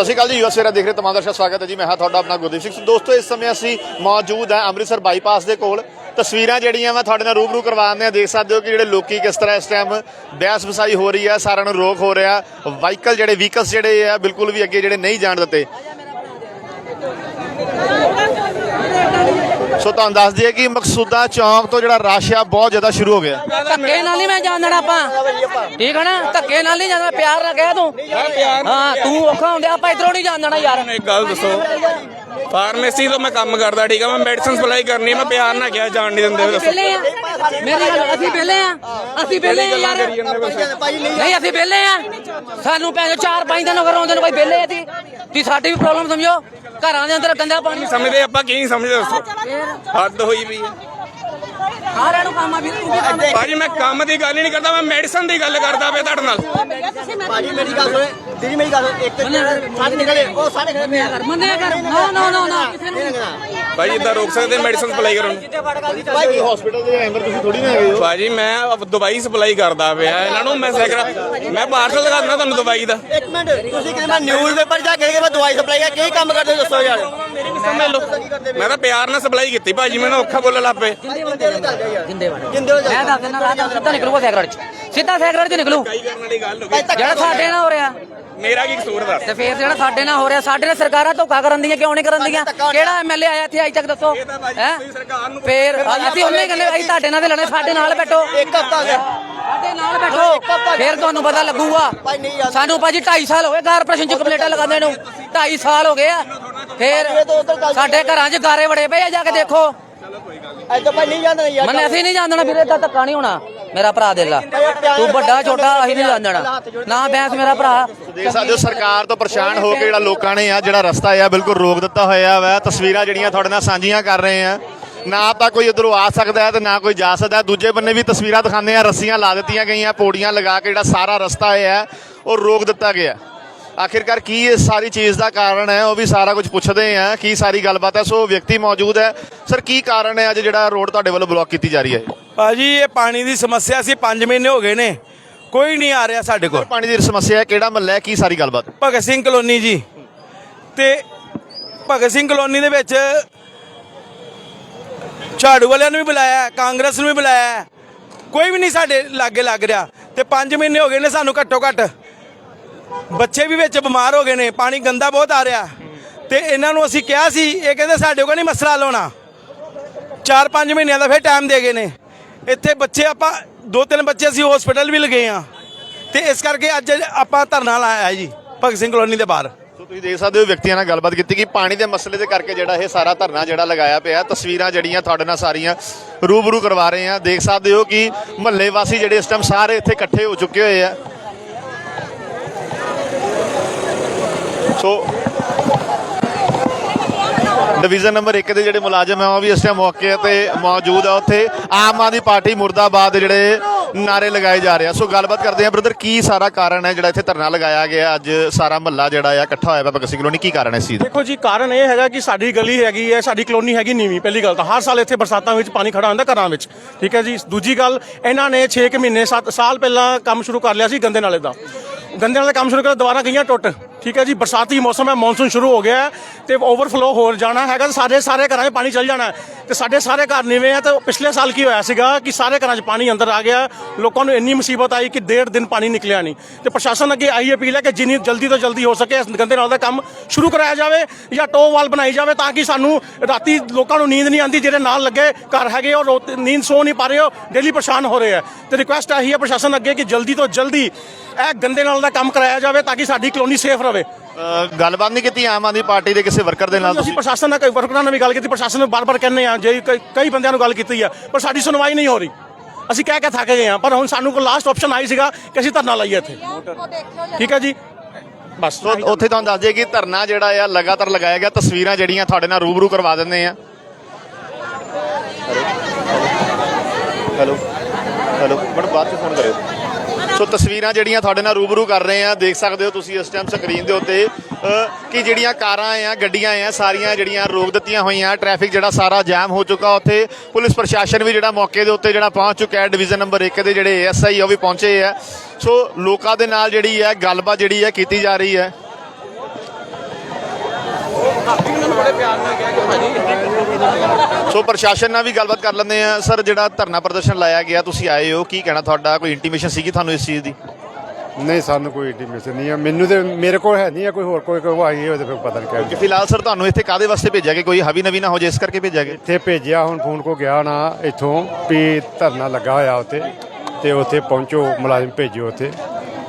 ਸਤਿ ਸ਼੍ਰੀ ਅਕਾਲ ਜੀ US vera ਦੇਖ ਰਹੇ ਤਮਾਮ ਦਰਸ਼ਕ ਸਵਾਗਤ ਹੈ ਜੀ। ਮੈਂ ਹਾਂ ਤੁਹਾਡਾ ਆਪਣਾ ਗੁਰਦੀਪ ਸਿੰਘ। ਦੋਸਤੋ, ਇਸ ਸਮੇਂ ਅਸੀਂ ਮੌਜੂਦ ਹਾਂ ਅੰਮ੍ਰਿਤਸਰ ਬਾਈਪਾਸ ਦੇ ਕੋਲ। ਤਸਵੀਰਾਂ ਜਿਹੜੀਆਂ ਮੈਂ ਤੁਹਾਡੇ ਨਾਲ ਰੂਬਰੂ ਕਰਵਾਉਂਦੇ ਆ ਦੇਖ ਸਕਦੇ ਹੋ ਕਿ ਜਿਹੜੇ ਲੋਕੀ ਕਿਸ ਤਰ੍ਹਾਂ ਇਸ ਟਾਈਮ ਬਹਿਸ ਵਸਾਈ ਹੋ ਰਹੀ ਹੈ ਸਾਰਿਆਂ ਨੂੰ ਰੋਕ ਹੋ ਰਿਹਾ। ਵਾਹੀਕਲ ਜਿਹੜੇ ਵਹੀਕਲਸ ਜਿਹੜੇ ਆ, ਬਿਲਕੁਲ ਵੀ ਅੱਗੇ ਜਿਹੜੇ ਨਹੀਂ ਜਾਣ ਦਿੱਤੇ। ਸੋ ਤੁਹਾਨੂੰ ਦੱਸ ਦਈਏ ਕਿ ਮਕਸੂਦਾ ਚੌਂਕ ਤੋਂ ਜਿਹੜਾ ਰਸ਼ ਆ ਬਹੁਤ ਜ਼ਿਆਦਾ ਸ਼ੁਰੂ ਹੋ ਗਿਆ। ਧੱਕੇ ਨਾਲ ਨਹੀਂ ਮੈਂ ਜਾਣ ਦੇਣਾ ਆਪਾਂ। ਠੀਕ ਹੈ ਨਾ? ਧੱਕੇ ਨਾਲ ਨਹੀਂ ਜਾਣਾ ਪਿਆਰ ਨਾਲ ਕਹਿ ਤੂੰ। ਹਾਂ ਤੂੰ ਔਖਾ ਹੁੰਦੇ ਆਪਾਂ ਇਧਰੋਂ ਨਹੀਂ ਜਾਣ ਦੇਣਾ ਯਾਰ। ਇੱਕ ਗੱਲ ਦੱਸੋ। ਫਾਰਮੇਸੀ ਤੋਂ ਮੈਂ ਕੰਮ ਕਰਦਾ ਠੀਕ ਆ? ਮੈਂ ਮੈਡੀਸਿਨ ਸਪਲਾਈ ਕਰਨੀ ਮੈਂ ਪਿਆਰ ਨਾਲ ਕਿਹਾ ਜਾਣ ਨਹੀਂ ਦਿੰਦੇ ਦੱਸੋ ਮੇਰੀ ਗੱਲ ਅਸੀਂ ਵਿਹਲੇ ਆ। ਅਸੀਂ ਵਿਹਲੇ ਆ ਯਾਰ। ਨਹੀਂ ਅਸੀਂ ਵਿਹਲੇ ਆ। ਸਾਨੂੰ ਪੈਸੇ ਚਾਰ ਪੰਜ ਦਿਨ ਹੋ ਨੂੰ ਕੋਈ ਵਿਹਲੇ ਆ ਤੀ ਤੁਸੀਂ ਸਾਡੀ ਵੀ ਪ੍ਰੋਬਲਮ ਸਮਝੋ। ਘਰਾਂ ਦੇ ਅੰਦਰ ਗੰਦਾ ਪਾਣੀ ਸਮਝਦੇ ਆਪਾਂ ਕੀ ਸਮਝਦੇ ਦੱਸੋ। ਹੱਦ ਹੋਈ ਵੀ ਹੈ ਸਾਰਿਆਂ ਨੂੰ ਕੰਮ ਆ ਵੀ ਤੂੰ ਵੀ ਕੰਮ ਭਾਜੀ ਮੈਂ ਕੰਮ ਦੀ ਗੱਲ ਹੀ ਨਹੀਂ ਕਰਦਾ ਮੈਂ ਮੈਡੀਸਨ ਦੀ ਗੱਲ ਕਰਦਾ ਪਿਆ ਤੁਹਾਡੇ ਨਾਲ। ਭਾਜੀ ਮੇਰੀ ਗੱਲ ਸੁਣੇ। ਦੀਦੀ ਮੇਰੀ ਗੱਲ। ਇੱਕ ਸਾਰੇ ਨਿਕਲੇ ਉਹ ਸਾਰੇ ਖੜੇ ਨੇ ਮੰਨਿਆ ਕਰ ਨਾ ਨਾ ਨਾ ਨਾ ਕਿਸੇ ਨੂੰ ਭਾਜੀ ਇਦਾਂ ਰੋਕ ਸਕਦੇ ਮੈਡੀਸਨ ਸਪਲਾਈ ਕਰਨ ਨੂੰ। ਭਾਈ ਹਸਪੀਟਲ ਦੇ ਮੈਂਬਰ ਤੁਸੀਂ ਥੋੜੀ ਨਾ ਹੈਗੇ ਹੋ। ਭਾਜੀ ਮੈਂ ਦਵਾਈ ਸਪਲਾਈ ਕਰਦਾ ਪਿਆ ਇਹਨਾਂ ਨੂੰ ਮੈਂ ਸੈਕਰਾ ਮੈਂ ਪਾਰਸਲ ਲਗਾ ਦਿੰਦਾ ਤੁਹਾਨੂੰ ਦਵਾਈ ਦਾ। ਇੱਕ ਮਿੰਟ ਤੁਸੀਂ ਕਹਿੰਦੇ ਮੈਂ ਨਿਊਜ਼ ਪੇਪਰ ਜਾ ਕੇ ਕਿ ਮੈਂ ਦਵਾਈ ਸਪਲਾਈ ਕਰ ਕੀ ਕੰਮ ਕਰਦੇ ਦੱਸੋ ਯਾਰ। ਮੈਂ ਤਾਂ ਪਿਆਰ ਨਾਲ ਸਪਲਾਈ ਕੀਤੀ ਭਾਜੀ ਮੈਨੂੰ ਔਖਾ ਬੋਲਣ ਲੱਗ ਪਏ। ਜਿੰਦੇ ਵੜ ਜਿੰਦੇ ਹੋ ਮੈਂ ਦੱਸ ਦਿੰਦਾ ਰਾਤ ਸਿੱਧਾ ਨਿਕਲੂਗਾ ਸੈਕਟਰ ਚ ਸਿੱਧਾ ਸੈਕਟਰ ਚ ਨਿਕਲੂ। ਕਈ ਕਰਨ ਵਾਲੀ ਗੱਲ ਹੋ ਗਈ ਜਿਹੜਾ ਸਾਡੇ ਨਾਲ ਹੋ ਰਿਹਾ। ਮੇਰਾ ਕੀ ਕਸੂਰ ਦੱਸ? ਤੇ ਫੇਰ ਜਿਹੜਾ ਸਾਡੇ ਨਾਲ ਹੋ ਰਿਹਾ ਸਾਡੇ ਨਾਲ ਸਰਕਾਰਾਂ ਧੋਖਾ ਕਰਨ ਦੀਆਂ ਕਿਉਂ ਨਹੀਂ ਕਰਨ ਦੀਆਂ? ਕਿਹੜਾ ਐਮਐਲਏ ਆਇਆ ਇੱਥੇ ਅਜੇ ਤੱਕ ਦੱਸੋ? ਹੈ? ਫੇਰ ਅਸੀਂ ਉਹਨੇ ਕਹਿੰਦੇ ਅਸੀਂ ਤੁਹਾਡੇ ਨਾਲ ਤੇ ਲੜਨੇ ਸਾਡੇ ਨਾਲ ਬੈਠੋ। ਇੱਕ ਹਫਤਾ ਗਿਆ। ਸਾਡੇ ਨਾਲ ਬੈਠੋ। ਫੇਰ ਤੁਹਾਨੂੰ ਪਤਾ ਲੱਗੂਗਾ। ਭਾਈ ਨਹੀਂ ਯਾਰ ਸਾਨੂੰ ਭਾਜੀ 2.5 ਸਾਲ ਹੋ ਗਏ ਕਾਰਪੋਰੇਸ਼ਨ ਚ ਕੰਪਲੀਟਾਂ ਲਗਾਉਂਦੇ ਨੂੰ। 2.5 ਸਾਲ ਹੋ ਗਏ ਆ। ਫੇਰ ਸਾਡੇ ਘਰਾਂ 'ਚ ਗਾਰੇ ਬੜੇ ਪਏ ਆ ਜਾ ਕੇ ਦੇਖੋ। ਐਦਾਂ ਭਾਈ ਨਹੀਂ ਜਾਂਦੇ ਯਾਰ। ਮਨ ਅਸੀਂ ਨਹੀਂ ਜਾਣਨਾ ਵੀਰੇ ਤਾਂ ਧੱਕਾ ਨਹੀਂ ਹੋਣਾ। ਮੇਰਾ ਭਰਾ ਦੇ ਲਾ। ਤੂੰ ਵੱਡਾ ਛੋਟਾ ਅਸੀਂ ਨਹੀਂ ਜਾਣਨਾ ਨਾ ਬੈਂਸ ਮੇਰਾ ਭਰਾ। ਦੇਖ ਸਕਦੇ ਹੋ ਸਰਕਾਰ ਤੋਂ ਪਰੇਸ਼ਾਨ ਹੋ ਕੇ ਜਿਹੜਾ ਲੋਕਾਂ ਨੇ ਆ ਜਿਹੜਾ ਰਸਤਾ ਆ ਬਿਲਕੁਲ ਰੋਕ ਦਿੱਤਾ ਹੋਇਆ ਵਾ। ਤਸਵੀਰਾਂ ਜਿਹੜੀਆਂ ਤੁਹਾਡੇ ਨਾਲ ਸਾਂਝੀਆਂ ਕਰ ਰਹੇ ਆ। ਨਾ ਤਾਂ ਕੋਈ ਉਧਰੋਂ ਆ ਸਕਦਾ ਹੈ ਤੇ ਨਾ ਕੋਈ ਜਾ ਸਕਦਾ। ਦੂਜੇ ਬੰਨੇ ਵੀ ਤਸਵੀਰਾਂ ਦਿਖਾਉਂਦੇ ਆ ਰੱਸੀਆਂ ਲਾ ਦਿੱਤੀਆਂ ਗਈਆਂ ਪੌੜੀਆਂ ਲਗਾ ਕੇ ਜਿਹੜਾ ਸਾਰਾ ਰਸਤਾ ਹੈ ਉਹ ਰੋਕ ਦਿੱਤਾ ਗਿਆ। ਆਖਿਰਕਾਰ ਕੀ ਇਸ ਸਾਰੀ ਚੀਜ਼ ਦਾ ਕਾਰਨ ਹੈ? ਉਹ ਵੀ ਸਾਰਾ ਕੁਝ ਪੁੱਛਦੇ ਆ। ਕੀ ਸਾਰੀ ਗੱਲਬਾਤ ਹੈ? ਸੋ ਵਿਅਕਤੀ ਮੌਜੂਦ ਹੈ। ਸਰ ਕੀ ਕਾਰਨ ਹੈ ਅੱਜ ਜਿਹੜਾ ਰੋਡ ਤੁਹਾਡੇ ਵੱਲੋਂ ਬਲੌਕ ਕੀਤੀ ਜਾ ਰਹੀ ਹੈ? ਭਾਜੀ ਇਹ ਪਾਣੀ ਦੀ ਸਮੱਸਿਆ ਸੀ। 5 ਮਹੀਨੇ ਹੋ ਗਏ ਨੇ। ਕੋਈ ਨਹੀਂ ਆ ਰਿਹਾ ਸਾਡੇ ਕੋਲ। ਪਾਣੀ ਦੀ ਸਮੱਸਿਆ ਹੈ। ਕਿਹੜਾ ਮਹੱਲਾ ਹੈ? ਕੀ ਸਾਰੀ ਗੱਲਬਾਤ? ਭਗਤ ਸਿੰਘ ਕਲੋਨੀ ਜੀ। ਤੇ ਭਗਤ ਸਿੰਘ ਕਲੋਨੀ ਦੇ ਵਿੱਚ ਝਾੜੂ ਵਾਲਿਆਂ ਨੂੰ ਵੀ ਬੁਲਾਇਆ ਕਾਂਗਰਸ ਨੂੰ ਵੀ ਬੁਲਾਇਆ ਕੋਈ ਵੀ ਨਹੀਂ ਸਾਡੇ ਲਾਗੇ ਲੱਗ ਰਿਹਾ। ਤੇ 5 ਮਹੀਨੇ ਹੋ ਗਏ ਨੇ ਸਾਨੂੰ ਘੱਟੋ ਘੱਟ। ਬੱਚੇ ਵੀ ਵਿੱਚ ਬਿਮਾਰ ਹੋ ਗਏ ਨੇ, ਪਾਣੀ ਗੰਦਾ ਬਹੁਤ ਆ ਰਿਹਾ। ਤੇ ਇਹਨਾਂ ਨੂੰ ਅਸੀਂ ਕਿਹਾ ਸੀ, ਇਹ ਕਹਿੰਦੇ ਸਾਡੇ ਕੋਲ ਨਹੀਂ ਮਸਲਾ ਲਾਉਣਾ। 4-5 ਮਹੀਨਿਆਂ ਦਾ ਫਿਰ ਟਾਈਮ ਦੇ ਗਏ ਨੇ। ਇੱਥੇ ਬੱਚੇ ਆਪਾਂ, ਦੋ ਤਿੰਨ ਬੱਚੇ ਅਸੀਂ ਹਸਪੀਟਲ ਵੀ ਲਗੇ ਆ ਤੇ ਇਸ ਕਰਕੇ ਅੱਜ ਆਪਾਂ ਧਰਨਾ ਲਾਇਆ ਹੈ ਜੀ, ਭਗਤ ਸਿੰਘ ਕਲੋਨੀ ਦੇ ਬਾਹਰ। ਸੋ ਤੁਸੀਂ ਦੇਖ ਸਕਦੇ ਹੋ ਵਿਅਕਤੀਆਂ ਨਾਲ ਗੱਲਬਾਤ ਕੀਤੀ ਕਿ ਪਾਣੀ ਦੇ ਮਸਲੇ ਦੇ ਕਰਕੇ ਜਿਹੜਾ ਇਹ ਸਾਰਾ ਧਰਨਾ ਜਿਹੜਾ ਲਗਾਇਆ ਪਿਆ, ਤਸਵੀਰਾਂ ਜਿਹੜੀਆਂ ਤੁਹਾਡੇ ਨਾਲ ਸਾਰੀਆਂ ਰੂਬਰੂ ਕਰਵਾ ਰਹੇ ਆ ਦੇਖ ਸਕਦੇ ਹੋ ਕਿ ਮਹੱਲੇ ਵਾਸੀ ਜਿਹੜੇ ਇਸ ਟਾਈਮ ਸਾਰੇ ਇੱਥੇ ਇਕੱਠੇ ਹੋ ਚੁੱਕੇ ਹੋਏ ਆ। ਸੋ ਡਿਵੀਜ਼ਨ ਨੰਬਰ 1 ਦੇ ਜਿਹੜੇ ਮੁਲਾਜ਼ਮ ਆ ਉਹ ਵੀ ਇਸ ਟਾਈਮ ਮੌਕੇ ਤੇ ਮੌਜੂਦ ਆ ਉੱਥੇ। ਆਮ ਆਦਮੀ ਪਾਰਟੀ ਮੁਰਦਾਬਾਦ ਜਿਹੜੇ ਨਾਰੇ ਲਗਾਏ ਜਾ ਰਹੇ ਆ। ਸੋ ਗੱਲਬਾਤ ਕਰਦੇ ਆ ਬ੍ਰਦਰ ਕੀ ਸਾਰਾ ਕਾਰਨ ਹੈ ਜਿਹੜਾ ਇੱਥੇ ਧਰਨਾ ਲਗਾਇਆ ਗਿਆ ਅੱਜ? ਸਾਰਾ ਮਹੱਲਾ ਜਿਹੜਾ ਆ, ਇਕੱਠਾ ਹੋਇਆ ਭਗਤ ਸਿੰਘ ਕਲੋਨੀ। ਕੀ ਕਾਰਨ ਹੈ ਇਸ ਚੀਜ਼ ਦਾ? ਦੇਖੋ ਜੀ, ਕਾਰਨ ਇਹ ਹੈਗਾ ਕਿ ਸਾਡੀ ਗਲੀ ਹੈਗੀ ਹੈ, ਸਾਡੀ ਕਲੋਨੀ ਹੈਗੀ ਨੀਵੀਂ, ਪਹਿਲੀ ਗੱਲ ਤਾਂ। ਹਰ ਸਾਲ ਇੱਥੇ ਬਰਸਾਤਾਂ ਵਿੱਚ ਪਾਣੀ ਖੜਾ ਹੁੰਦਾ ਘਰਾਂ ਵਿੱਚ। ਠੀਕ ਹੈ ਜੀ? ਦੂਜੀ ਗੱਲ, ਇਹਨਾਂ ਨੇ 6 ਮਹੀਨੇ 7 ਸਾਲ ਪਹਿਲਾਂ ਕੰਮ ਸ਼ੁਰੂ ਕਰ ਲਿਆ ਸੀ ਗੰਦੇ ਨਾਲੇ ਦਾ। ਗੰਦੇ ਨਾਲੇ ਦਾ ਕੰਮ ਸ਼ੁਰੂ ਕਰ, ਦੁਬਾਰਾ ਗਈਆਂ ਟੁੱਟ। ਠੀਕ ਹੈ ਜੀ, ਬਰਸਾਤੀ ਮੌਸਮ ਹੈ, ਮੌਨਸੂਨ ਸ਼ੁਰੂ ਹੋ ਗਿਆ ਹੈ ਤੇ ਓਵਰਫਲੋ ਹੋ ਜਾਣਾ ਹੈਗਾ ਤੇ ਸਾਡੇ ਸਾਰੇ ਘਰਾਂ 'ਚ ਪਾਣੀ ਚੱਲ ਜਾਣਾ ਹੈ। ਤੇ ਸਾਡੇ ਸਾਰੇ ਘਰ ਨੀਵੇਂ ਆ ਤੇ ਪਿਛਲੇ ਸਾਲ ਕੀ ਹੋਇਆ ਸੀਗਾ ਕਿ ਸਾਰੇ ਘਰਾਂ 'ਚ ਪਾਣੀ ਅੰਦਰ ਆ ਗਿਆ, ਲੋਕਾਂ ਨੂੰ ਇੰਨੀ ਮੁਸੀਬਤ ਆਈ ਕਿ ਡੇਢ ਦਿਨ ਪਾਣੀ ਨਿਕਲਿਆ ਨਹੀਂ। ਤੇ ਪ੍ਰਸ਼ਾਸਨ ਅੱਗੇ ਆਈ ਅਪੀਲ ਹੈ ਕਿ ਜਿੰਨੀ ਜਲਦੀ ਤੋਂ ਜਲਦੀ ਹੋ ਸਕੇ ਇਸ ਗੰਦੇ ਨਾਲ ਦਾ ਕੰਮ ਸ਼ੁਰੂ ਕਰਾਇਆ ਜਾਵੇ ਜਾਂ ਟੋ ਵਾਲ ਬਣਾਈ ਜਾਵੇ ਤਾਂ ਕਿ ਸਾਨੂੰ ਰਾਤੀ ਲੋਕਾਂ ਨੂੰ ਨੀਂਦ ਨਹੀਂ ਆਉਂਦੀ, ਜਿਹੜੇ ਨਾਲ ਲੱਗੇ ਘਰ ਹੈਗੇ ਔਰ ਰੋ- ਨੀਂਦ ਸੋ ਨਹੀਂ ਪਾ ਰਹੇ ਹੋ ਡੇਲੀ ਪਰੇਸ਼ਾਨ ਹੋ ਰਹੇ ਆ। ਤੇ ਰਿਕੁਐਸਟ ਆਹੀ ਹੈ ਪ੍ਰਸ਼ਾਸਨ ਅੱਗੇ ਕਿ ਜਲਦੀ ਤੋਂ ਜਲਦੀ ਇਹ ਗੰਦੇ ਨਾਲ ਦਾ ਕੰਮ ਕਰਾਇਆ ਜਾਵੇ ਤਾਂ ਕਿ ਸਾਡੀ ਕਲੋਨੀ ਸੇਫ ਰਹੇ। ਅ, ਗੱਲਬਾਤ ਨਹੀਂ ਕੀਤੀ ਆਮ ਆਦਮੀ ਪਾਰਟੀ ਦੇ ਕਿਸੇ ਵਰਕਰ ਦੇ ਨਾਲ ਤੁਸੀਂ ਪ੍ਰਸ਼ਾਸਨ ਨਾਲ ਕਈ ਵਰਕਰਾਂ ਨਾਲ ਵੀ ਗੱਲ ਕੀਤੀ ਪ੍ਰਸ਼ਾਸਨ ਨੂੰ ਬਾਰ-ਬਾਰ ਕਹਿੰਦੇ ਆ ਜੇ ਕਈ- ਬੰਦਿਆਂ ਨੂੰ ਗੱਲ ਕੀਤੀ ਆ ਪਰ ਸਾਡੀ ਸੁਣਵਾਈ ਨਹੀਂ ਹੋ ਰਹੀ। ਅਸੀਂ ਕਹਿ ਕੇ ਥੱਕ ਗਏ ਆ ਪਰ ਹੁਣ ਸਾਨੂੰ ਕੋਲ ਲਾਸਟ ਆਪਸ਼ਨ ਆਈ ਸੀਗਾ ਕਿ ਅਸੀਂ ਧਰਨਾ ਲਾਈਏ ਇੱਥੇ। ਠੀਕ ਹੈ ਜੀ? ਬਸ। ਉੱਥੇ ਤੁਹਾਨੂੰ ਦੱਸ ਦਈਏ ਕਿ ਧਰਨਾ ਜਿਹੜਾ ਆ ਲਗਾਤਾਰ ਲਗਾਇਆ ਗਿਆ ਤਸਵੀਰਾਂ ਜਿਹੜੀਆਂ ਤੁਹਾਡੇ ਨਾਲ ਰੂਬਰੂ ਕਰਵਾ ਦਿੰਦੇ ਆ। ਹੈਲੋ। ਹੈਲੋ। ਬੜ ਬਾਅਦ ਚ ਫੋਨ ਕਰਿਓ। ਸੋ ਤਸਵੀਰਾਂ ਜਿਹੜੀਆਂ ਤੁਹਾਡੇ ਨਾਲ ਰੂਬਰੂ ਕਰ ਰਹੇ ਆ ਦੇਖ ਸਕਦੇ ਹੋ ਤੁਸੀਂ ਇਸ ਟਾਈਮ ਸਕਰੀਨ ਦੇ ਉੱਤੇ ਕਿ ਜਿਹੜੀਆਂ ਕਾਰਾਂ ਆ, ਗੱਡੀਆਂ ਆ, ਸਾਰੀਆਂ ਜਿਹੜੀਆਂ ਰੋਕ ਦਿੱਤੀਆਂ ਹੋਈਆਂ ਟ੍ਰੈਫਿਕ ਜਿਹੜਾ ਸਾਰਾ ਜਾਮ ਹੋ ਚੁੱਕਾ ਉੱਥੇ, ਪੁਲਿਸ ਪ੍ਰਸ਼ਾਸਨ ਵੀ ਜਿਹੜਾ ਮੌਕੇ ਦੇ ਉੱਤੇ ਜਿਹੜਾ ਪਹੁੰਚ ਚੁੱਕਾ ਹੈ ਡਿਵੀਜ਼ਨ ਨੰਬਰ 1 ਦੇ ਜਿਹੜੇ ਐਸਆਈ ਉਹ ਵੀ ਪਹੁੰਚੇ ਆ। ਸੋ ਲੋਕਾਂ ਦੇ ਨਾਲ ਜਿਹੜੀ ਹੈ, ਗੱਲਬਾਤ ਜਿਹੜੀ ਹੈ, ਕੀਤੀ ਜਾ ਰਹੀ ਹੈ। ਸੋ ਪ੍ਰਸ਼ਾਸਨ ਨਾਲ ਵੀ ਗੱਲਬਾਤ ਕਰ ਲੈਂਦੇ ਆ ਸਰ ਜਿਹੜਾ ਧਰਨਾ ਪ੍ਰਦਰਸ਼ਨ ਲਾਇਆ ਗਿਆ ਤੁਸੀਂ ਆਏ ਹੋ। ਕੀ ਕਹਿਣਾ ਤੁਹਾਡਾ? ਕੋਈ ਇੰਟੀਮੇਸ਼ਨ ਸੀਗੀ ਤੁਹਾਨੂੰ ਇਸ ਚੀਜ਼ ਦੀ? ਨਹੀਂ ਸਾਨੂੰ ਕੋਈ ਇੰਟੀਮੇਸ਼ਨ ਨਹੀਂ ਹੈ ਮੈਨੂੰ ਤੇ ਮੇਰੇ ਕੋਲ ਹੈ ਨਹੀਂ ਹੈ ਕੋਈ ਹੋਰ ਕੋਈ ਕੋਈ ਆਈ ਹੋਵੇ ਤੇ ਫਿਰ ਪਤਾ ਨਹੀਂ ਕਿ ਫਿਲਹਾਲ ਸਰ ਤੁਹਾਨੂੰ ਇੱਥੇ ਕਾਦੇ ਵਾਸਤੇ ਭੇਜਿਆ ਗਿਆ? ਕੋਈ ਹਵੀ ਨਵੀ ਨਾ ਹੋ ਜਾਏ ਇਸ ਕਰਕੇ ਭੇਜਿਆ ਗਿਆ। ਇੱਥੇ ਭੇਜਿਆ ਹੁਣ ਫੋਨ ਕੋ ਗਿਆ ਨਾ ਇੱਥੋਂ ਵੀ ਧਰਨਾ ਲੱਗਾ ਹੋਇਆ ਉੱਥੇ ਤੇ ਉੱਥੇ ਪਹੁੰਚੋ ਮੁਲਾਜ਼ਮ ਭੇਜੋ ਉੱਥੇ।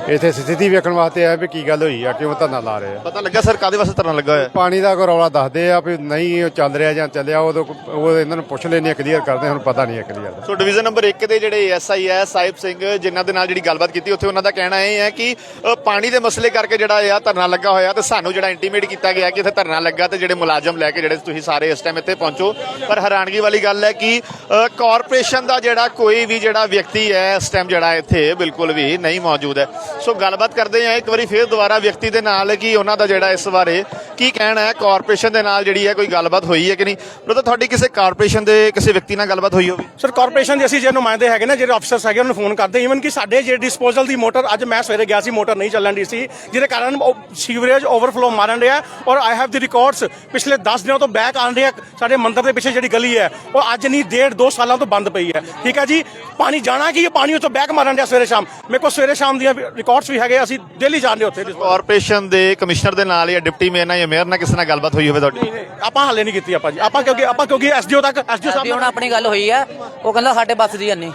ਇੱਥੇ ਸਥਿਤੀ ਵੇਖਣ ਵਾਸਤੇ ਆਇਆ ਵੀ ਕੀ ਗੱਲ ਹੋਈ ਆ ਕਿਉਂ ਧਰਨਾ ਲਾ ਰਹੇ ਆ। ਪਤਾ ਲੱਗਾ ਸਰ ਕਾਦੇ ਵਾਸਤੇ ਧਰਨਾ ਲੱਗਾ ਹੋਇਆ? ਪਾਣੀ ਦਾ ਕੋਈ ਰੌਲਾ ਦੱਸਦੇ ਆ ਵੀ ਨਹੀਂ ਉਹ ਚੱਲ ਰਿਹਾ ਜਾਂ ਚੱਲਿਆ ਉਦੋਂ ਉਹ ਇਹਨਾਂ ਨੂੰ ਪੁੱਛ ਲੈਣੇ ਕਲੀਅਰ ਕਰਦੇ ਹੁਣ ਪਤਾ ਨਹੀਂ ਹੈ ਕਲੀਅਰ ਦਾ। ਸੋ ਡਿਵੀਜ਼ਨ ਨੰਬਰ 1 ਦੇ ਜਿਹੜੇ ਐਸਆਈ ਹੈ ਸਾਹਿਬ ਸਿੰਘ ਜਿਨ੍ਹਾਂ ਦੇ ਨਾਲ ਜਿਹੜੀ ਗੱਲਬਾਤ ਕੀਤੀ ਉੱਥੇ ਉਹਨਾਂ ਦਾ ਕਹਿਣਾ ਇਹ ਹੈ ਕਿ ਅ, ਪਾਣੀ ਦੇ ਮਸਲੇ ਕਰਕੇ ਜਿਹੜਾ ਆ ਧਰਨਾ ਲੱਗਾ ਹੋਇਆ ਤੇ ਸਾਨੂੰ ਜਿਹੜਾ ਇੰਟੀਮੇਟ ਕੀਤਾ ਗਿਆ ਕਿ ਇੱਥੇ ਧਰਨਾ ਲੱਗਾ ਤੇ ਜਿਹੜੇ ਮੁਲਾਜ਼ਮ ਲੈ ਕੇ ਜਿਹੜੇ ਤੁਸੀਂ ਸਾਰੇ ਇਸ ਟਾਈਮ ਇੱਥੇ ਪਹੁੰਚੋ। ਪਰ ਹੈਰਾਨਗੀ ਵਾਲੀ ਗੱਲ ਹੈ ਕਿ ਅ, ਕਾਰਪੋਰੇਸ਼ਨ ਦਾ ਜਿਹੜਾ ਕੋਈ ਵੀ ਜਿਹੜਾ ਵਿਅਕਤੀ ਹੈ ਇਸ ਟਾਈਮ ਜਿਹੜਾ ਇੱਥੇ ਬਿਲਕੁਲ ਵੀ ਨਹੀਂ ਮੌਜੂਦ ਹੈ। ਸੋ ਗੱਲਬਾਤ ਕਰਦੇ ਆ ਇੱਕ ਵਾਰੀ ਫੇਰ ਦੁਬਾਰਾ ਵਿਅਕਤੀ ਦੇ ਨਾਲ ਕਿ ਉਹਨਾਂ ਦਾ ਜਿਹੜਾ ਇਸ ਬਾਰੇ ਕੀ ਕਹਿਣਾ ਹੈ ਕਾਰਪੋਰੇਸ਼ਨ ਦੇ ਨਾਲ ਜਿਹੜੀ ਹੈ ਕੋਈ ਗੱਲਬਾਤ ਹੋਈ ਹੈ ਕਿ ਨਹੀਂ? ਬ੍ਰਦਰ ਤੁਹਾਡੀ ਕਿਸੇ ਕਾਰਪੋਰੇਸ਼ਨ ਦੇ ਕਿਸੇ ਵਿਅਕਤੀ ਨਾਲ ਗੱਲਬਾਤ ਹੋਈ ਹੋਵੇ? ਸਰ ਕਾਰਪੋਰੇਸ਼ਨ ਦੇ ਅਸੀਂ ਜੇ ਨੁਮਾਇੰਦੇ ਹੈਗੇ ਨਾ, ਜਿਹੜੇ ਅਫਸਰਸ ਹੈਗੇ, ਉਹਨਾਂ ਨੂੰ ਫੋਨ ਕਰਦੇ ਈਵਨ ਕਿ ਸਾਡੇ ਜਿਹੜੇ ਡਿਸਪੋਜ਼ਲ ਦੀ ਮੋਟਰ ਅੱਜ ਮੈਂ ਸਵੇਰੇ ਗਿਆ ਸੀ ਮੋਟਰ ਨਹੀਂ ਚੱਲਣ ਦੀ ਸੀ, ਜਿਹਦੇ ਕਾਰਨ ਸੀਵਰੇਜ ਓਵਰਫਲੋ ਮਾਰਨ ਰਿਹਾ ਔਰ ਆਈ ਹੈਵ ਦੀ ਰਿਕਾਰਡਸ ਪਿਛਲੇ 10 ਦਿਨਾਂ ਤੋਂ ਬੈਕ ਆਣ ਰਿਹਾ ਸਾਡੇ ਮੰਦਰ ਦੇ ਪਿੱਛੇ ਜਿਹੜੀ ਗਲੀ ਹੈ, ਉਹ ਅੱਜ ਨਹੀਂ, ਡੇਢ ਦੋ ਸਾਲਾਂ ਤੋਂ ਬੰਦ ਪਈ ਹੈ। ਠੀਕ ਹੈ ਜੀ? ਪਾਣੀ ਜਾਣਾ ਕੀ ਹੈ? ਪਾਣੀ ਉੱਥੋਂ ਬੈਕ ਮਾਰਨ ਰਿਹਾ ਸਵੇਰੇ ਸ਼ਾਮ। ਮੇਰੇ ਕੋਲ ਸਵੇਰੇ ਸ਼ਾਮ ਦੀਆਂ ਰਿਕਾਰਡਸ ਵੀ ਹੈਗੇ ਅਸੀਂ ਡੇਲੀ ਜਾਂਦੇ ਉੱਥੇ। ਕਾਰਪੋਰੇਸ਼ਨ ਦੇ ਕਮਿਸ਼ਨਰ ਦੇ ਨਾਲ ਜਾਂ ਡਿਪਟੀ ਮੇਅਰ ਨਾਲ ਜਾਂ ਮੇਅਰ ਨਾਲ ਕਿਸੇ ਨਾਲ ਗੱਲਬਾਤ ਹੋਈ ਹੋਵੇ ਤੁਹਾਡੀ? ਆਪਾਂ ਹਾਲੇ ਨਹੀਂ ਕੀਤੀ ਆਪਾਂ ਜੀ। ਆਪਾਂ ਕਿਉਂਕਿ ਆਪਾਂ ਕਿਉਂਕਿ ਐਸਡੀਓ ਤੱਕ ਐਸਡੀਓ ਸਾਡੀ ਸਾਹਿਬ ਹੁਣ ਆਪਣੀ ਗੱਲ ਹੋਈ ਹੈ ਉਹ ਕਹਿੰਦਾ ਸਾਡੇ ਬੱਸ ਦੀ ਨਹੀਂ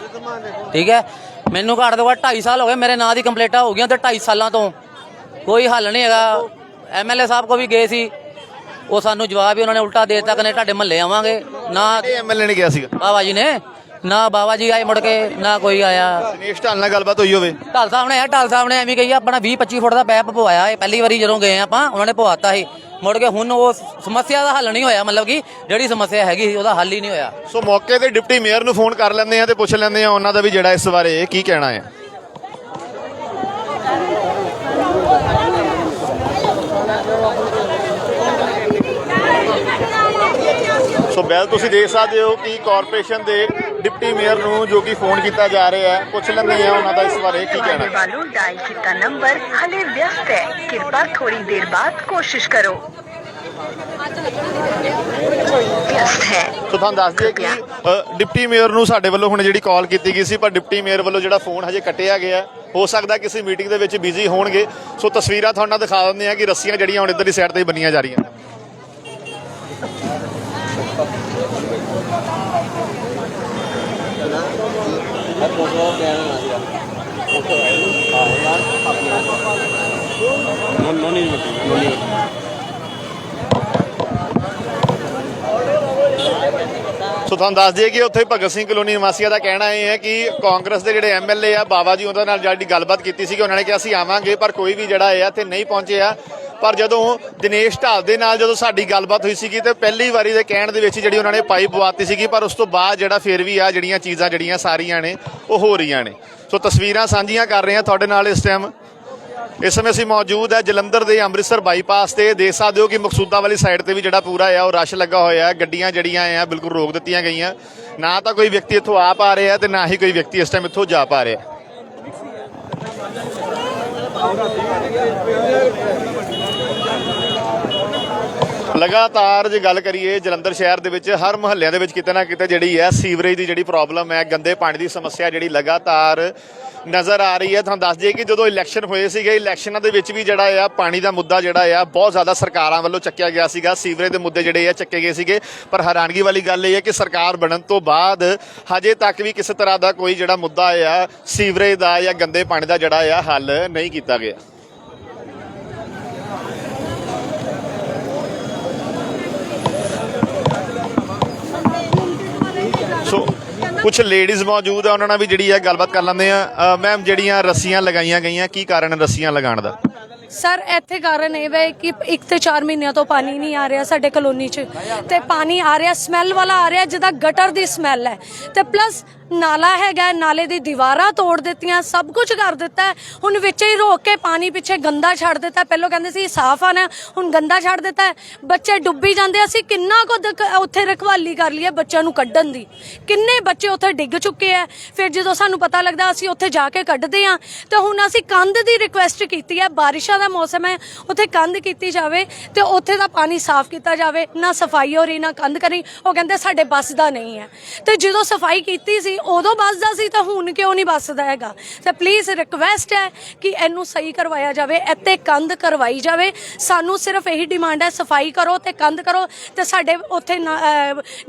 ਠੀਕ ਹੈ? ਮੈਨੂੰ ਘੱਟ ਤੋਂ ਘੱਟ 2.5 ਸਾਲ ਹੋ ਗਏ ਮੇਰੇ ਨਾਂ ਦੀ ਕੰਪਲੇਂਟਾਂ ਹੋ ਗਈਆਂ ਤੇ 2.5 ਸਾਲਾਂ ਤੋਂ। ਕੋਈ ਹੱਲ ਨਹੀਂ ਹੈਗਾ। ਐਮਐਲਏ ਸਾਹਿਬ ਕੋ ਵੀ ਗਏ ਸੀ। ਉਹ ਸਾਨੂੰ ਜਵਾਬ ਹੀ ਉਹਨਾਂ ਨੇ ਉਲਟਾ ਦੇ ਦਿੱਤਾ ਕਹਿੰਦੇ ਤੁਹਾਡੇ ਮਹੱਲੇ ਆਵਾਂਗੇ। ਨਾ ਐਮਐਲਏ ਨੇ ਕਿਹਾ ਸੀਗਾ। ਬਾਬਾ ਜੀ ਨੇ। ਨਾ ਬਾਬਾ ਜੀ ਆਏ ਮੁੜ ਕੇ ਨਾ ਕੋਈ ਆਇਆ। ਦਿਨੇਸ਼ ਢਾਲ ਨਾਲ ਗੱਲਬਾਤ ਹੋਈ ਹੋਵੇ। ਢਾਲ ਸਾਹਿਬ ਨੇ ਆ ਢਾਲ ਸਾਹਿਬ ਨੇ ਐਵੇਂ ਕਹੀ ਆਪਣਾ 20 25 ਫੁੱਟ ਦਾ ਪੈਪ ਪਵਾਇਆ ਇਹ ਪਹਿਲੀ ਵਾਰੀ ਜਦੋਂ ਗਏ ਆਪਾਂ ਉਹਨਾਂ ਨੇ ਪਵਾਤਾ ਸੀ। ਮੁੜ ਕੇ ਹੁਣ ਉਹ ਸਮੱਸਿਆ ਦਾ ਹੱਲ ਨਹੀਂ ਹੋਇਆ ਮਤਲਬ ਕਿ ਜਿਹੜੀ ਸਮੱਸਿਆ ਹੈਗੀ ਸੀ ਉਹਦਾ ਹੱਲ ਹੀ ਨਹੀਂ ਹੋਇਆ। ਸੋ ਮੌਕੇ ਤੇ ਡਿਪਟੀ ਮੇਅਰ ਨੂੰ ਫੋਨ ਕਰ ਲੈਂਦੇ ਆ ਤੇ ਪੁੱਛ ਲੈਂਦੇ ਆ ਉਹਨਾਂ ਦਾ ਵੀ ਜਿਹੜਾ ਇਸ ਬਾਰੇ ਕੀ ਕਹਿਣਾ ਹੈ। ਸੋ ਬੈਲ ਤੁਸੀਂ ਦੇਖ ਸਕਦੇ ਹੋ ਕਿ ਕਾਰਪੋਰੇਸ਼ਨ ਦੇ ਡਿਪਟੀ ਮੇਅਰ ਨੂੰ ਜੋ ਕਿ ਫੋਨ ਕੀਤਾ ਜਾ ਰਿਹਾ ਹੈ ਪੁੱਛ ਲੈਂਦੇ ਆ ਉਹਨਾਂ ਦਾ ਇਸ ਬਾਰੇ ਕੀ ਕਹਿਣਾ। ਹੈ ਵਾਲੂ ਡਾਇਲ ਕੀਤਾ ਨੰਬਰ ਹਲੇ ਵਿਅਸਤ ਹੈ। ਕਿਰਪਾ ਥੋੜੀ ਦੇਰ ਬਾਅਦ ਕੋਸ਼ਿਸ਼ ਕਰੋ। ਤੁਹਾਨੂੰ ਦੱਸ ਦਈਏ ਕਿ ਡਿਪਟੀ ਮੇਅਰ ਨੂੰ ਸਾਡੇ ਵੱਲੋਂ ਹੁਣ ਜਿਹੜੀ ਕਾਲ ਕੀਤੀ ਗਈ ਸੀ ਪਰ ਡਿਪਟੀ ਮੇਅਰ ਵੱਲੋਂ ਜਿਹੜਾ ਫੋਨ ਹਜੇ ਕੱਟਿਆ ਗਿਆ ਹੋ ਸਕਦਾ ਕਿਸੇ ਮੀਟਿੰਗ ਦੇ ਵਿੱਚ ਬਿਜ਼ੀ ਹੋਣਗੇ। ਸੋ ਤਸਵੀਰਾਂ ਤੁਹਾਨੂੰ ਦਿਖਾ ਦਿੰਦੇ ਆ ਕਿ ਰੱਸੀਆਂ ਜਿਹੜੀਆਂ ਹੁਣ ਇੱਧਰ ਸਾਈਡ ਤੇ ਹੀ ਬੰਨੀਆਂ ਜਾ ਰਹੀਆਂ ਸੋ ਤੁਹਾਨੂੰ ਦੱਸ ਦਈਏ ਕਿ ਉੱਥੇ ਭਗਤ ਸਿੰਘ ਕਲੋਨੀ ਨਿਵਾਸੀਆਂ ਦਾ ਕਹਿਣਾ ਇਹ ਹੈ ਕਿ ਕਾਂਗਰਸ ਦੇ ਜਿਹੜੇ ਐਮਐਲਏ ਆ, ਬਾਵਾ ਜੀ ਉਹਨਾਂ ਨਾਲ ਜਿਹੜੀ ਗੱਲਬਾਤ ਕੀਤੀ ਸੀ ਕਿ ਉਹਨਾਂ ਨੇ ਕਿਹਾ ਅਸੀਂ ਆਵਾਂਗੇ, ਪਰ ਕੋਈ ਵੀ ਜਿਹੜਾ ਹੈ ਇੱਥੇ ਨਹੀਂ ਪਹੁੰਚਿਆ। ਪਰ ਜਦੋਂ ਦਿਨੇਸ਼ ਢਾਲ ਦੇ ਨਾਲ ਜਦੋਂ ਸਾਡੀ ਗੱਲਬਾਤ ਹੋਈ ਸੀਗੀ ਤੇ ਪਹਿਲੀ ਵਾਰੀ ਦੇ ਕਹਿਣ ਦੇ ਵਿੱਚ ਜਿਹੜੀ ਉਹਨਾਂ ਨੇ ਪਾਈਪ ਪਵਾਤੀ ਸੀਗੀ, ਪਰ ਉਸ ਤੋਂ ਬਾਅਦ ਜਿਹੜਾ ਫਿਰ ਵੀ ਆ ਜਿਹੜੀਆਂ ਚੀਜ਼ਾਂ ਜਿਹੜੀਆਂ ਸਾਰੀਆਂ ਨੇ, ਉਹ ਹੋ ਰਹੀਆਂ ਨੇ। ਸੋ ਤਸਵੀਰਾਂ ਸਾਂਝੀਆਂ ਕਰ ਰਹੇ ਹਾਂ ਤੁਹਾਡੇ ਨਾਲ ਇਸ ਟਾਈਮ ਇਸ ਸਮੇਂ ਅਸੀਂ ਮੌਜੂਦ ਹੈ ਜਲੰਧਰ ਦੇ ਅੰਮ੍ਰਿਤਸਰ ਬਾਈਪਾਸ ਤੇ। ਦੇਖ ਸਕਦੇ ਹੋ ਕਿ ਮਕਸੂਦਾ ਵਾਲੀ ਸਾਈਡ ਤੇ ਵੀ ਜਿਹੜਾ ਪੂਰਾ ਆ, ਉਹ ਰਸ਼ ਲੱਗਾ ਹੋਇਆ ਹੈ। ਗੱਡੀਆਂ ਜਿਹੜੀਆਂ ਆ, ਬਿਲਕੁਲ ਰੋਕ ਦਿੱਤੀਆਂ ਗਈਆਂ। ਨਾ ਤਾਂ ਕੋਈ ਵਿਅਕਤੀ ਇੱਥੋਂ ਆ ਪਾ ਰਿਹਾ ਤੇ ਨਾ ਹੀ ਕੋਈ ਵਿਅਕਤੀ ਇਸ ਟਾਈਮ ਇੱਥੋਂ ਜਾ ਪਾ ਰਿਹਾ। ਲਗਾਤਾਰ ਜੇ ਗੱਲ ਕਰੀਏ ਜਲੰਧਰ ਸ਼ਹਿਰ ਦੇ ਵਿੱਚ, ਹਰ ਮੁਹੱਲਿਆਂ ਦੇ ਵਿੱਚ ਕਿਤੇ ਨਾ ਕਿਤੇ ਜਿਹੜੀ ਹੈ ਸੀਵਰੇਜ ਦੀ ਜਿਹੜੀ ਪ੍ਰੋਬਲਮ ਹੈ, ਗੰਦੇ ਪਾਣੀ ਦੀ ਸਮੱਸਿਆ ਜਿਹੜੀ ਲਗਾਤਾਰ ਨਜ਼ਰ ਆ ਰਹੀ ਹੈ। ਤੁਹਾਨੂੰ ਦੱਸ ਦਈਏ ਕਿ ਜਦੋਂ ਇਲੈਕਸ਼ਨ ਹੋਏ ਸੀਗੇ, ਇਲੈਕਸ਼ਨਾਂ ਦੇ ਵਿੱਚ ਵੀ ਜਿਹੜਾ ਆ ਪਾਣੀ ਦਾ ਮੁੱਦਾ ਜਿਹੜਾ ਆ, ਬਹੁਤ ਜ਼ਿਆਦਾ ਸਰਕਾਰਾਂ ਵੱਲੋਂ ਚੱਕਿਆ ਗਿਆ ਸੀਗਾ। ਸੀਵਰੇਜ ਦੇ ਮੁੱਦੇ ਜਿਹੜੇ ਆ ਚੱਕੇ ਗਏ ਸੀਗੇ। ਪਰ ਹੈਰਾਨਗੀ ਵਾਲੀ ਗੱਲ ਇਹ ਹੈ ਕਿ ਸਰਕਾਰ ਬਣਨ ਤੋਂ ਬਾਅਦ ਹਜੇ ਤੱਕ ਵੀ ਕਿਸੇ ਤਰ੍ਹਾਂ ਦਾ ਕੋਈ ਜਿਹੜਾ ਮੁੱਦਾ ਆ, ਸੀਵਰੇਜ ਦਾ ਜਾਂ ਗੰਦੇ ਪਾਣੀ ਦਾ ਜਿਹੜਾ ਆ, ਹੱਲ ਨਹੀਂ ਕੀਤਾ ਗਿਆ। ਕੁਝ ਲੇਡੀਜ਼ ਮੌਜੂਦ ਆ, ਉਹਨਾਂ ਨਾਲ ਵੀ ਜਿਹੜੀ ਹੈ ਗੱਲਬਾਤ ਕਰ ਲੈਂਦੇ ਆ। ਮੈਮ ਜਿਹੜੀਆਂ ਰੱਸੀਆਂ ਲਗਾਈਆਂ ਗਈਆਂ, ਕੀ ਕਾਰਨ ਰੱਸੀਆਂ ਲਗਾਉਣ ਦਾ? ਸਰ ਇੱਥੇ ਕਾਰਨ ਇਹ ਹੈ ਕਿ ਇੱਕ ਤੇ 4 ਮਹੀਨਿਆਂ ਤੋਂ ਪਾਣੀ ਨਹੀਂ ਆ ਰਿਹਾ ਸਾਡੇ ਕਲੋਨੀ 'ਚ ਤੇ ਪਾਣੀ ਆ ਰਿਹਾ ਸਮੈਲ ਵਾਲਾ ਆ ਰਿਹਾ ਜਿਹਦਾ ਗਟਰ ਦੀ ਸਮੈਲ ਹੈ। ਤੇ ਪਲੱਸ ਨਾਲਾ ਹੈਗਾ, ਨਾਲੇ ਦੀ ਦੀਵਾਰਾਂ ਤੋੜ ਦਿੱਤੀਆਂ, ਸਭ ਕੁਝ ਕਰ ਦਿੱਤਾ। ਹੁਣ ਵਿੱਚ ਹੀ ਰੋਕ ਕੇ ਪਾਣੀ ਪਿੱਛੇ ਗੰਦਾ ਛੱਡ ਦਿੱਤਾ। ਪਹਿਲਾਂ ਕਹਿੰਦੇ ਸੀ, ਸਾਫ਼ ਆਣਾ ਹੁਣ ਗੰਦਾ ਛੱਡ ਦਿੱਤਾ ਬੱਚੇ ਡੁੱਬੀ ਜਾਂਦੇ ਅਸੀਂ ਕਿੰਨਾ ਕੁ ਦਕ- ਉੱਥੇ ਰਖਵਾਲੀ ਕਰ ਲਈਏ ਬੱਚਿਆਂ ਨੂੰ ਕੱਢਣ ਦੀ। ਕਿੰਨੇ ਬੱਚੇ ਉੱਥੇ ਡਿੱਗ ਚੁੱਕੇ ਆ। ਫਿਰ ਜਦੋਂ ਸਾਨੂੰ ਪਤਾ ਲੱਗਦਾ, ਅਸੀਂ ਉੱਥੇ ਜਾ ਕੇ ਕੱਢਦੇ ਆ। ਤੇ ਹੁਣ ਅਸੀਂ ਕੰਧ ਦੀ ਰਿਕੁਐਸਟ ਕੀਤੀ ਹੈ ਬਾਰਿਸ਼ਾਂ ਦਾ ਮੌਸਮ ਹੈ, ਉੱਥੇ ਕੰਧ ਕੀਤੀ ਜਾਵੇ ਤੇ ਉੱਥੇ ਦਾ ਪਾਣੀ ਸਾਫ਼ ਕੀਤਾ ਜਾਵੇ। ਨਾ ਸਫ਼ਾਈ ਹੋ ਰਹੀ, ਨਾ ਕੰਧ ਕਰੀ। ਉਹ ਕਹਿੰਦੇ, ਸਾਡੇ ਬੱਸ ਦਾ ਨਹੀਂ ਹੈ। ਤੇ ਜਦੋਂ ਸਫ਼ਾਈ ਕੀਤੀ ਸੀ ਉਦੋਂ ਬੱਸਦਾ ਸੀ ਤਾਂ ਹੁਣ ਕਿਉਂ ਨਹੀਂ ਬੱਸਦਾ ਹੈਗਾ? ਤੇ ਪਲੀਜ਼ ਰਿਕਵੈਸਟ ਹੈ ਕਿ ਇਹਨੂੰ ਸਹੀ ਕਰਵਾਇਆ ਜਾਵੇ, ਇੱਥੇ ਕੰਧ ਕਰਵਾਈ ਜਾਵੇ। ਸਾਨੂੰ ਸਿਰਫ ਇਹੀ ਡਿਮਾਂਡ ਹੈ, ਸਫ਼ਾਈ ਕਰੋ ਤੇ ਕੰਧ ਕਰੋ। ਤੇ ਸਾਡੇ ਉੱਥੇ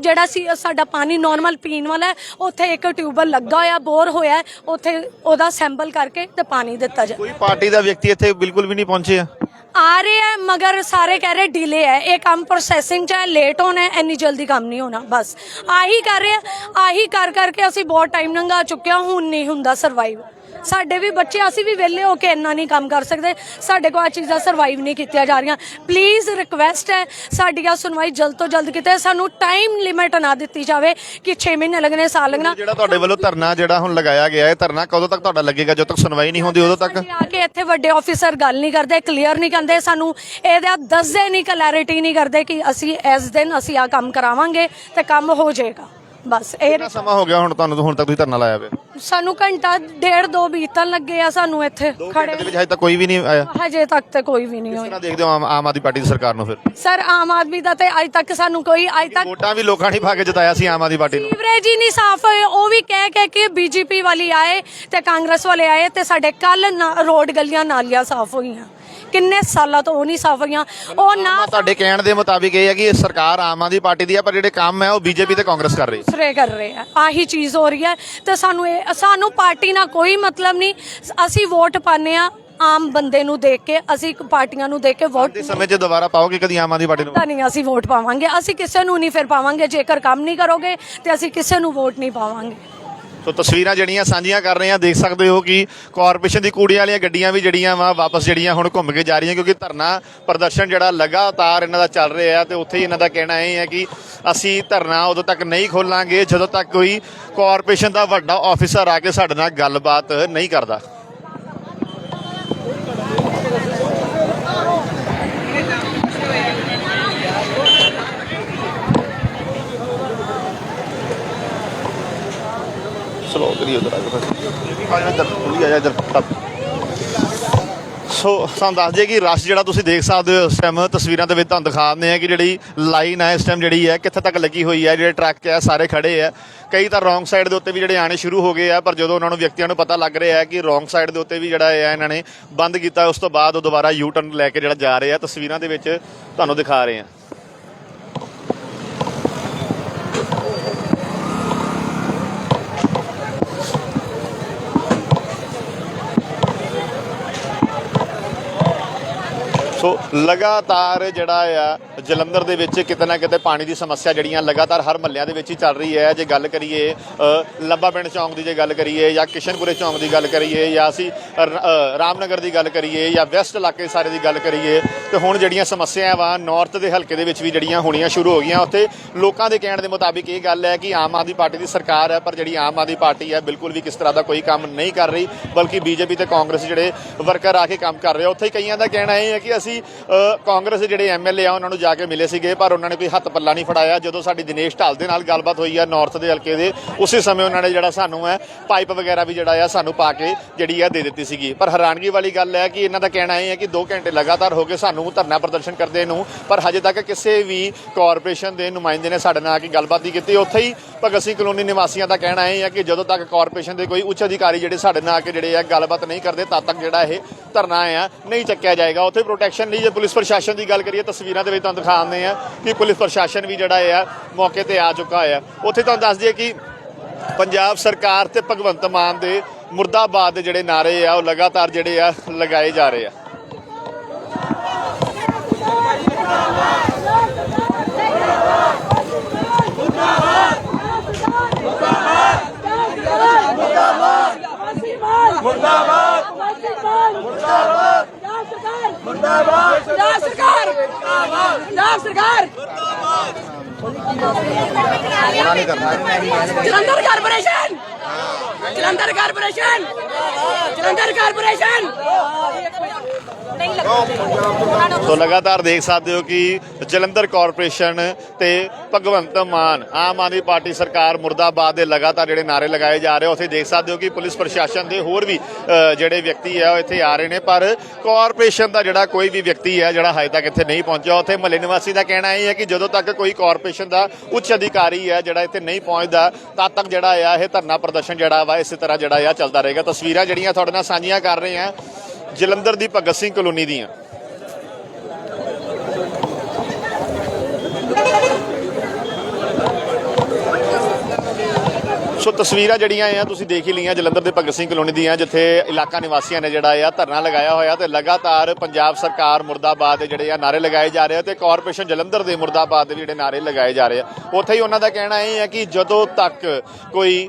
ਜਿਹੜਾ ਸੀ, ਸਾਡਾ ਪਾਣੀ ਨਾਰਮਲ ਪੀਣ ਵਾਲਾ ਉੱਥੇ ਇੱਕ ਟਿਊਬਲ ਲੱਗਾ ਹੋਇਆ ਬੋਰ ਹੋਇਆ ਉੱਥੇ ਉਹਦਾ ਸੈਂਪਲ ਕਰਕੇ ਤੇ ਪਾਣੀ ਦਿੱਤਾ ਜਾਵੇ ਕੋਈ ਪਾਰਟੀ ਦਾ ਵਿਅਕਤੀ ਇੱਥੇ ਬਿਲਕੁਲ ਵੀ ਨਹੀਂ ਪਹੁੰਚੇ ਆ ਆ ਰਹੇ ਹੈ, ਮਗਰ ਸਾਰੇ ਕਹਿ ਰਹੇ ਡੀਲੇ ਹੈ। ਇਹ ਕੰਮ ਪ੍ਰੋਸੈਸਿੰਗ ਚ ਹੈ ਲੇਟ ਹੋਣਾ ਹੈ, ਇੰਨੀ ਜਲਦੀ ਕੰਮ ਨਹੀਂ ਹੋਣਾ, ਬਸ। ਆਹੀ ਕਰ ਰਹੇ ਆ ਆਹੀ ਕਰ ਕਰਕੇ ਅਸੀਂ ਬਹੁਤ ਟਾਈਮ ਲੰਘਾ ਚੁੱਕੇ ਹਾਂ ਹੁਣ ਨਹੀਂ ਹੁੰਦਾ ਸਰਵਾਈਵ ਸਾਡੇ ਵੀ ਬੱਚੇ ਅਸੀਂ ਵੀ ਵਿਹਲੇ ਹੋ ਕੇ ਇੰਨਾ ਨਹੀਂ ਕੰਮ ਕਰ ਸਕਦੇ। ਸਾਡੇ ਕੋਲ ਆ ਚੀਜ਼ਾਂ ਸਰਵਾਈਵ ਨਹੀਂ ਕੀਤੀਆਂ ਜਾ ਰਹੀਆਂ। ਪਲੀਜ਼ ਰਿਕਵੈਸਟ ਹੈ ਸਾਡੀ ਆ ਸੁਣਵਾਈ ਜਲਦ ਤੋਂ ਜਲਦ ਕਿਤੇ ਸਾਨੂੰ ਟਾਈਮ ਲਿਮਿਟ ਨਾ ਦਿੱਤੀ ਜਾਵੇ ਕਿ 6 ਮਹੀਨੇ ਲੱਗਣੇ ਸਾਲ ਲੱਗਣਾ। ਜਿਹੜਾ ਤੁਹਾਡੇ ਵੱਲੋਂ ਧਰਨਾ ਜਿਹੜਾ ਹੁਣ ਲਗਾਇਆ ਗਿਆ ਹੈ ਧਰਨਾ ਕਦੋਂ ਤੱਕ ਤੁਹਾਡਾ ਲੱਗੇਗਾ? ਜਦੋਂ ਤੱਕ ਸੁਣਵਾਈ ਨਹੀਂ ਹੁੰਦੀ ਉਦੋਂ ਤੱਕ? ਆ ਕੇ ਇੱਥੇ ਵੱਡੇ ਆਫੀਸਰ ਗੱਲ ਨਹੀਂ ਕਰਦੇ ਕਲੀਅਰ ਨਹੀਂ ਕਰਦੇ ਸਾਨੂੰ ਇਹਦਾ ਦੱਸਦੇ ਨਹੀਂ ਕਲੈਰਿਟੀ ਨਹੀਂ ਕਰਦੇ ਕਿ ਅਸੀਂ ਇਸ ਦਿਨ ਅਸੀਂ ਆ ਕੰਮ ਕਰਾਵਾਂਗੇ ਤੇ ਕੰਮ ਹੋ ਜਾਏਗਾ। ਬਸ ਇਹ ਕਿੰਨਾ ਸਮਾਂ ਹੋ ਗਿਆ ਹੁਣ ਤੁਹਾਨੂੰ ਹੁਣ ਤੱਕ ਤੁਸੀਂ ਧਰਨਾ ਲਾਇਆ ਹੋਇਆ ਸਾਨੂੰ ਘੰਟਾ ਡੇਢ ਦੋ ਬੀਤਣ ਲੱਗੇ ਆ ਸਾਨੂੰ ਇੱਥੇ ਖੜੇ। ਦੇ ਵਿੱਚ ਹਜੇ ਤੱਕ ਕੋਈ ਵੀ ਨਹੀਂ ਆਇਆ? ਹਜੇ ਤੱਕ ਤੇ ਕੋਈ ਵੀ ਨਹੀਂ ਹੋਇਆ। ਤਰ੍ਹਾਂ ਦੇਖਦੇ ਹੋ ਆਮ ਆਮ ਆਦਮੀ ਪਾਰਟੀ ਦੀ ਸਰਕਾਰ ਨੂੰ ਫਿਰ? ਸਰ ਆਮ ਆਦਮੀ ਦਾ ਤੇ ਅੱਜ ਤੱਕ ਸਾਨੂੰ ਕੋਈ ਅੱਜ ਤੱਕ ਵੋਟਾਂ ਵੀ ਲੋਕਾਂ ਨੇ ਪਾ ਕੇ ਜਿਤਾਇਆ ਸੀ ਆਮ ਆਦਮੀ ਪਾਰਟੀ ਨੂੰ। ਸੀਵਰੇਜ ਹੀ ਨਹੀਂ ਸਾਫ਼ ਹੋਏ ਉਹ ਵੀ ਕਹਿ ਕਹਿ ਕੇ ਬੀਜੇਪੀ ਵਾਲੀ ਆਏ ਤੇ ਕਾਂਗਰਸ ਵਾਲੇ ਆਏ ਤੇ ਸਾਡੇ ਕੱਲ ਰੋਡ ਗਲੀਆਂ ਨਾਲੀਆਂ ਸਾਫ਼ ਹੋਈਆਂ। ਕਿੰਨੇ ਸਾਲਾਂ ਤੋਂ ਉਹ ਨਹੀਂ ਸਾਫ਼ ਹੋਈਆਂ। ਉਹ ਨਾ ਤੁਹਾਡੇ ਕਹਿਣ ਦੇ ਮੁਤਾਬਿਕ ਇਹ ਹੈ ਕਿ ਇਹ ਸਰਕਾਰ ਆਮ ਆਦਮੀ ਪਾਰਟੀ ਦੀ ਹੈ ਪਰ ਜਿਹੜੇ ਕੰਮ ਹੈ ਉਹ ਬੀਜੇਪੀ ਤੇ ਕਾਂਗਰਸ ਕਰ ਰਹੀ ਹੈ। ਦੂਸਰੇ ਕਰ ਰਹੇ ਆ ਆਹੀ ਚੀਜ਼ ਹੋ ਰਹੀ ਹੈ। ਤੇ ਸਾਨੂੰ ਇਹ ਸਾਨੂੰ ਪਾਰਟੀ ਨਾਲ ਕੋਈ ਮਤਲਬ ਨਹੀਂ। ਅਸੀਂ ਵੋਟ ਪਾਣੇ ਆ ਆਮ ਬੰਦੇ ਨੂੰ ਦੇਖ ਕੇ ਅਸੀਂ ਪਾਰਟੀਆਂ ਨੂੰ ਦੇਖ ਕੇ ਵੋਟ ਇਸ ਸਮੇਂ 'ਚ ਦੁਬਾਰਾ ਪਾਓਗੇ ਕਦੀ ਆਮ ਆਦਮੀ ਪਾਰਟੀ ਨੂੰ? ਤਾਂ ਨਹੀਂ ਅਸੀਂ ਵੋਟ ਪਾਵਾਂਗੇ। ਅਸੀਂ ਕਿਸੇ ਨੂੰ ਨਹੀਂ ਫਿਰ ਪਾਵਾਂਗੇ। ਜੇਕਰ ਕੰਮ ਨਹੀਂ ਕਰੋਗੇ ਤੇ ਅਸੀਂ ਕਿਸੇ ਨੂੰ ਵੋਟ ਨਹੀਂ ਪਾਵਾਂਗੇ। ਸੋ ਤਸਵੀਰਾਂ ਜਿਹੜੀਆਂ ਸਾਂਝੀਆਂ ਕਰ ਰਹੇ ਆ ਦੇਖ ਸਕਦੇ ਹੋ ਕਿ ਕਾਰਪੋਰੇਸ਼ਨ ਦੀ ਕੂੜੇ ਵਾਲੀਆਂ ਗੱਡੀਆਂ ਵੀ ਜਿਹੜੀਆਂ ਵਾ, ਵਾਪਸ ਜਿਹੜੀਆਂ ਹੁਣ ਘੁੰਮ ਕੇ ਜਾ ਰਹੀਆਂ ਕਿਉਂਕਿ ਧਰਨਾ ਪ੍ਰਦਰਸ਼ਨ ਜਿਹੜਾ ਲਗਾਤਾਰ ਇਹਨਾਂ ਦਾ ਚੱਲ ਰਿਹਾ ਤੇ ਉੱਥੇ ਹੀ ਇਹਨਾਂ ਦਾ ਕਹਿਣਾ ਇਹ ਹੈ ਕਿ ਅਸੀਂ ਧਰਨਾ ਉਦੋਂ ਤੱਕ ਨਹੀਂ ਖੋਲਾਂਗੇ ਜਦੋਂ ਤੱਕ ਕੋਈ ਕਾਰਪੋਰੇਸ਼ਨ ਦਾ ਵੱਡਾ ਆਫੀਸਰ ਆ ਕੇ ਸਾਡੇ ਨਾਲ ਗੱਲਬਾਤ ਨਹੀਂ ਕਰਦਾ। ਸਲੋ ਉਧਰ ਆ ਜਾ ਆ ਜਾ ਇੱਧਰ ਥੋੜੀ ਆ ਜਾ ਇੱਧਰ ਤੱਕ। ਸੋ ਸਾਨੂੰ ਦੱਸ ਦਈਏ ਕਿ ਰਸ਼ ਜਿਹੜਾ ਤੁਸੀਂ ਦੇਖ ਸਕਦੇ ਹੋ ਇਸ ਟਾਈਮ ਤਸਵੀਰਾਂ ਦੇ ਵਿੱਚ ਤੁਹਾਨੂੰ ਦਿਖਾ ਦਿੰਦੇ ਆ ਕਿ ਜਿਹੜੀ ਲਾਈਨ ਹੈ, ਇਸ ਟਾਈਮ ਜਿਹੜੀ ਹੈ, ਕਿੱਥੇ ਤੱਕ ਲੱਗੀ ਹੋਈ ਹੈ, ਜਿਹੜੇ ਟਰੱਕ ਹੈ, ਸਾਰੇ ਖੜੇ ਹੈ ਕਈ ਤਾਂ ਰੋਂਗ ਸਾਈਡ ਦੇ ਉੱਤੇ ਵੀ ਜਿਹੜੇ ਆਣੇ ਸ਼ੁਰੂ ਹੋ ਗਏ ਆ, ਪਰ ਜਦੋਂ ਉਹਨਾਂ ਨੂੰ ਵਿਅਕਤੀਆਂ ਨੂੰ ਪਤਾ ਲੱਗ ਰਿਹਾ ਹੈ ਕਿ ਰੋਂਗ ਸਾਈਡ ਦੇ ਉੱਤੇ ਵੀ ਜਿਹੜਾ ਹੈ ਇਹਨਾਂ ਨੇ ਬੰਦ ਕੀਤਾ, ਉਸ ਤੋਂ ਬਾਅਦ ਉਹ ਦੁਬਾਰਾ ਯੂ ਟਰਨ ਲੈ ਕੇ ਜਿਹੜਾ ਜਾ ਰਹੇ ਆ, ਤਸਵੀਰਾਂ ਦੇ ਵਿੱਚ ਤੁਹਾਨੂੰ ਦਿਖਾ ਰਹੇ ਆ ਸੋ ਲਗਾਤਾਰ ਜਿਹੜਾ ਆ ਜਲੰਧਰ ਦੇ ਵਿੱਚ ਕਿਤੇ ਨਾ ਕਿਤੇ ਪਾਣੀ ਦੀ ਸਮੱਸਿਆ ਜਿਹੜੀਆਂ ਲਗਾਤਾਰ ਹਰ ਮਹੱਲਿਆਂ ਦੇ ਵਿੱਚ ਹੀ ਚੱਲ ਰਹੀ ਹੈ। ਜੇ ਗੱਲ ਕਰੀਏ ਅ, ਲੱਭਾ ਪਿੰਡ ਚੌਂਕ ਦੀ ਜੇ ਗੱਲ ਕਰੀਏ ਜਾਂ ਕਿਸ਼ਨਪੁਰੇ ਚੌਂਕ ਦੀ ਗੱਲ ਕਰੀਏ ਜਾਂ ਅਸੀਂ ਰਾਮਨਗਰ ਦੀ ਗੱਲ ਕਰੀਏ ਜਾਂ ਵੈਸਟ ਇਲਾਕੇ ਸਾਰੇ ਦੀ ਗੱਲ ਕਰੀਏ ਤੇ ਹੁਣ ਜਿਹੜੀਆਂ ਸਮੱਸਿਆਵਾਂ ਵਾ ਨਾਰਥ ਦੇ ਹਲਕੇ ਦੇ ਵਿੱਚ ਵੀ ਜਿਹੜੀਆਂ ਹੋਣੀਆਂ ਸ਼ੁਰੂ ਹੋ ਗਈਆਂ। ਉੱਥੇ ਲੋਕਾਂ ਦੇ ਕਹਿਣ ਦੇ ਮੁਤਾਬਿਕ ਇਹ ਗੱਲ ਹੈ ਕਿ ਆਮ ਆਦਮੀ ਪਾਰਟੀ ਦੀ ਸਰਕਾਰ ਹੈ ਪਰ ਜਿਹੜੀ ਆਮ ਆਦਮੀ ਪਾਰਟੀ ਹੈ ਬਿਲਕੁਲ ਵੀ ਕਿਸ ਤਰ੍ਹਾਂ ਦਾ ਕੋਈ ਕੰਮ ਨਹੀਂ ਕਰ ਰਹੀ ਬਲਕਿ ਬੀਜੇਪੀ ਤੇ ਕਾਂਗਰਸ ਜਿਹੜੇ ਵਰਕਰ ਆ ਕੇ ਕੰਮ ਕਰ ਰਹੇ ਆ। ਉੱਥੇ ਹੀ ਕਈਆਂ ਦਾ ਕਹਿਣਾ ਇਹ ਹੈ ਕਿ ਅਸੀਂ ਅ, ਕਾਂਗਰਸ ਦੇ ਜਿਹੜੇ ਐਮਐਲਏ ਆ ਉਹਨਾਂ ਨੂੰ ਜਾ ਕੇ ਮਿਲੇ ਸੀਗੇ ਪਰ ਉਹਨਾਂ ਨੇ ਕੋਈ ਹੱਥ ਪੱਲਾ ਨਹੀਂ ਫੜਾਇਆ। ਜਦੋਂ ਸਾਡੀ ਦਿਨੇਸ਼ ਢਾਲ ਦੇ ਨਾਲ ਗੱਲਬਾਤ ਹੋਈ ਆ ਨਾਰਥ ਦੇ ਹਲਕੇ ਦੇ ਉਸੇ ਸਮੇਂ ਉਹਨਾਂ ਨੇ ਜਿਹੜਾ ਸਾਨੂੰ ਹੈ ਪਾਈਪ ਵਗੈਰਾ ਵੀ ਜਿਹੜਾ ਆ ਸਾਨੂੰ ਪਾ ਕੇ ਜਿਹੜੀ ਆ ਦੇ ਦਿੱਤੀ ਸੀਗੀ। ਪਰ ਹੈਰਾਨਗੀ ਵਾਲੀ ਗੱਲ ਹੈ ਕਿ ਇਹਨਾਂ ਦਾ ਕਹਿਣਾ ਇਹ ਹੈ ਕਿ 2 ਘੰਟੇ ਲਗਾਤਾਰ ਹੋ ਗਏ ਸਾਨੂੰ ਧਰਨਾ ਪ੍ਰਦਰਸ਼ਨ ਕਰਦੇ ਨੂੰ ਪਰ ਹਜੇ ਤੱਕ ਕਿਸੇ ਵੀ ਕਾਰਪੋਰੇਸ਼ਨ ਦੇ ਨੁਮਾਇੰਦੇ ਨੇ ਸਾਡੇ ਨਾਲ ਆ ਕੇ ਗੱਲਬਾਤ ਨਹੀਂ ਕੀਤੀ। ਉੱਥੇ ਹੀ ਭਗਤ ਸਿੰਘ ਕਲੋਨੀ ਨਿਵਾਸੀਆਂ ਦਾ ਕਹਿਣਾ ਇਹ ਹੈ ਕਿ ਜਦੋਂ ਤੱਕ ਕਾਰਪੋਰੇਸ਼ਨ ਦੇ ਕੋਈ ਉੱਚ ਅਧਿਕਾਰੀ ਜਿਹੜੇ ਸਾਡੇ ਨਾਲ ਆ ਕੇ ਜਿਹੜੇ ਆ ਗੱਲਬਾਤ ਨਹੀਂ ਕਰਦੇ ਤਦ ਤੱਕ ਜਿਹੜਾ ਇਹ ਧਰਨਾ ਆ ਨਹੀਂ ਚੱਕਿਆ ਜਾਏਗਾ। ਉੱਥੇ ਪ੍ਰੋਟੈਕਸ਼ਨ ਲਈ ਜੇ ਪੁਲਿਸ ਪ੍ਰਸ਼ਾਸਨ ਦੀ ਗੱਲ ਕਰੀਏ, ਤਸਵੀਰਾਂ ਦੇ ਵਿੱਚ ਤੁਹਾਨੂੰ ਦਿਖਾਉਂਦੇ ਆ ਕਿ ਪੁਲਿਸ ਪ੍ਰਸ਼ਾਸਨ ਵੀ ਜਿਹੜਾ ਆ, ਮੌਕੇ ਤੇ ਆ ਚੁੱਕਾ ਹੈ ਉੱਥੇ ਤੁਹਾਨੂੰ ਦੱਸ ਦਈਏ ਕਿ ਪੰਜਾਬ ਸਰਕਾਰ ਤੇ ਭਗਵੰਤ ਮਾਨ ਦੇ ਮੁਰਦਾਬਾਦ ਦੇ ਜਿਹੜੇ ਨਾਰੇ ਆ, ਉਹ ਲਗਾਤਾਰ ਜਿਹੜੇ ਆ, ਲਗਾਏ ਜਾ ਰਹੇ ਆ। ਮੁਰਦਾਬਾਦ ਮੁਰਦਾਬਾਦ! ਸਰਕਾਰ। ਮੁਰਦਾਬਾਦ ਸਰਕਾਰ। Jalandhar corporation. Jalandhar corporation! Jalandhar corporation! So ਲਗਾਤਾਰ ਦੇਖ ਸਕਦੇ ਹੋ ਕਿ ਜਲੰਧਰ ਕਾਰਪੋਰੇਸ਼ਨ ਤੇ ਭਗਵੰਤ ਮਾਨ, ਆਮ ਆਦਮੀ ਪਾਰਟੀ ਸਰਕਾਰ ਮੁਰਦਾਬਾਦ ਦੇ ਲਗਾਤਾਰ ਜਿਹੜੇ ਨਾਰੇ ਲਗਾਏ ਜਾ ਰਹੇ ਹੋ ਉੱਥੇ ਦੇਖ ਸਕਦੇ ਹੋ ਕਿ ਪੁਲਿਸ ਪ੍ਰਸ਼ਾਸਨ ਦੇ ਹੋਰ ਵੀ ਜਿਹੜੇ ਵਿਅਕਤੀ ਆ, ਉਹ ਇੱਥੇ ਆ ਰਹੇ ਨੇ। ਪਰ ਕਾਰਪੋਰੇਸ਼ਨ ਦਾ ਜਿਹੜਾ ਕੋਈ ਵੀ ਵਿਅਕਤੀ ਹੈ ਜਿਹੜਾ ਹਜੇ ਤੱਕ ਇੱਥੇ ਨਹੀਂ ਪਹੁੰਚਿਆ, ਉੱਥੇ ਮਹੱਲੇ ਨਿਵਾਸੀ ਦਾ ਕਹਿਣਾ ਇਹ ਹੈ ਕਿ ਜਦੋਂ ਤੱਕ ਕੋਈ ਕਾਰਪੋਰੇਸ਼ਨ ਦਾ ਉੱਚ ਅਧਿਕਾਰੀ ਹੈ ਜਿਹੜਾ ਇੱਥੇ ਨਹੀਂ ਪਹੁੰਚਦਾ, ਤਦ ਤੱਕ ਜਿਹੜਾ ਆ, ਇਹ ਧਰਨਾ ਪ੍ਰਦਰਸ਼ਨ ਜਿਹੜਾ ਵਾ ਇਸੇ ਤਰ੍ਹਾਂ ਜਿਹੜਾ ਆ ਚੱਲਦਾ ਰਹੇਗਾ। ਤਸਵੀਰਾਂ ਜਿਹੜੀਆਂ ਤੁਹਾਡੇ ਨਾਲ ਸਾਂਝੀਆਂ ਕਰ ਰਹੇ ਹਾਂ, ਜਲੰਧਰ ਦੀ ਭਗਤ ਸਿੰਘ ਕਲੋਨੀ ਦੀਆਂ। ਸੋ ਤਸਵੀਰਾਂ ਜਿਹੜੀਆਂ ਆ, ਤੁਸੀਂ ਦੇਖ ਹੀ ਲਈਆਂ, ਜਲੰਧਰ ਦੇ ਭਗਤ ਸਿੰਘ ਕਲੋਨੀ ਦੀਆਂ, ਜਿੱਥੇ ਇਲਾਕਾ ਨਿਵਾਸੀਆਂ ਨੇ ਜਿਹੜਾ ਆ ਧਰਨਾ ਲਗਾਇਆ ਹੋਇਆ ਤੇ ਲਗਾਤਾਰ ਪੰਜਾਬ ਸਰਕਾਰ ਮੁਰਦਾਬਾਦ ਦੇ ਜਿਹੜੇ ਆ ਨਾਰੇ ਲਗਾਏ ਜਾ ਰਹੇ ਆ ਤੇ ਕਾਰਪੋਰੇਸ਼ਨ ਜਲੰਧਰ ਦੇ ਮੁਰਦਾਬਾਦ ਦੇ ਜਿਹੜੇ ਨਾਰੇ ਲਗਾਏ ਜਾ ਰਹੇ ਆ। ਉੱਥੇ ਹੀ ਉਹਨਾਂ ਦਾ ਕਹਿਣਾ ਇਹ ਹੈ ਕਿ ਜਦੋਂ ਤੱਕ ਕੋਈ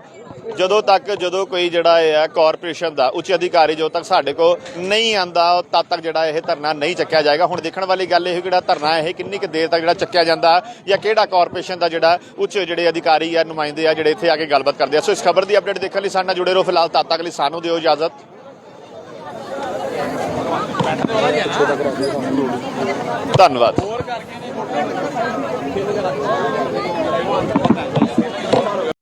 ਜਦੋਂ ਤੱਕ, ਜਦੋਂ ਕੋਈ ਜਿਹੜਾ ਇਹ ਹੈ ਕਾਰਪੋਰੇਸ਼ਨ ਦਾ ਉੱਚ ਅਧਿਕਾਰੀ ਜਦੋਂ ਤੱਕ ਸਾਡੇ ਕੋ ਨਹੀਂ ਆਂਦਾ ਤਦ ਤੱਕ ਜਿਹੜਾ ਇਹ ਧਰਨਾ ਨਹੀਂ ਚੱਕਿਆ ਜਾਏਗਾ। ਹੁਣ ਦੇਖਣ ਵਾਲੀ ਗੱਲ ਇਹ ਕਿਹੜਾ ਧਰਨਾ ਇਹ ਕਿੰਨੀ ਕੁ ਦੇਰ ਤੱਕ ਜਿਹੜਾ ਚੱਕਿਆ ਜਾਂਦਾ ਜਾਂ ਕਿਹੜਾ ਕਾਰਪੋਰੇਸ਼ਨ ਦਾ ਜਿਹੜਾ ਉੱਚ ਜਿਹੜੇ ਅਧਿਕਾਰੀ ਆ, ਨੁਮਾਇੰਦੇ ਆ, ਜਿਹੜੇ ਇੱਥੇ ਆ ਕੇ ਗੱਲਬਾਤ ਕਰਦੇ ਆ। ਸੋ ਇਸ ਖਬਰ ਦੀ ਅਪਡੇਟ ਦੇਖਣ ਲਈ ਸਾਡੇ ਨਾਲ ਜੁੜੇ ਰਹੋ। ਫਿਲਹਾਲ ਤਦ ਤੱਕ ਲਈ ਸਾਨੂੰ ਦਿਓ ਇਜਾਜ਼ਤ। ਧੰਨਵਾਦ।